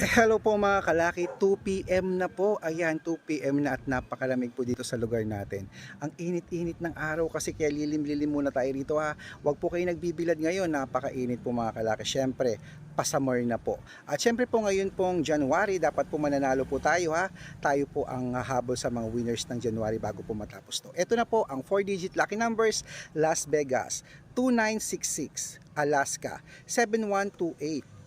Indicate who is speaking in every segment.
Speaker 1: Hello po mga kalaki, 2pm na po. Ayan, 2pm na at napakalamig po dito sa lugar natin. Ang init-init ng araw kasi kaya lilim-lilim muna tayo rito ha. Huwag po kayo nagbibilad ngayon, napakainit po mga kalaki. Siyempre, pasamar na po. At siyempre po ngayon pong January, dapat po mananalo po tayo ha. Tayo po ang habol sa mga winners ng January bago po matapos to. Ito na po ang 4-digit lucky numbers, Las Vegas, 2966, Alaska, 7128,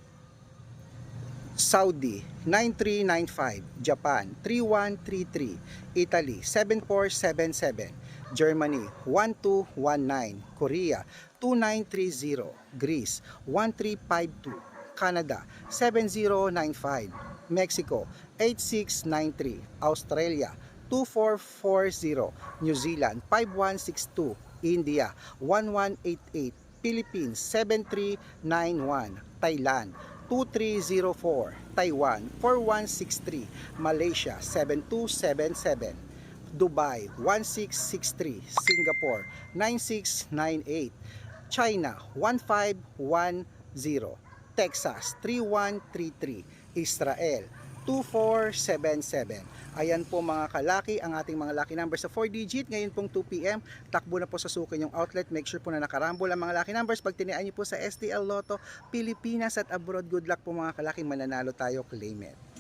Speaker 1: Saudi 9395, Japan 3133, Italy 7477, Germany 1219, Korea 2930, Greece 1352, Canada 7095, Mexico 8693, Australia 2440, New Zealand 5162, India 1188, Philippines 7391, Thailand 2304, Taiwan 4163, Malaysia 7277, Dubai 1663, Singapore 9698, China 1510, Texas 3133, Israel 2477. Ayan po mga kalaki ang ating mga lucky numbers sa 4 digit. Ngayon pong 2pm, takbo na po sa sukin yung outlet. Make sure po na nakarambol ang mga lucky numbers. Pag tinian niyo po sa STL Lotto, Pilipinas at abroad, good luck po mga kalaki. Mananalo tayo, claim it.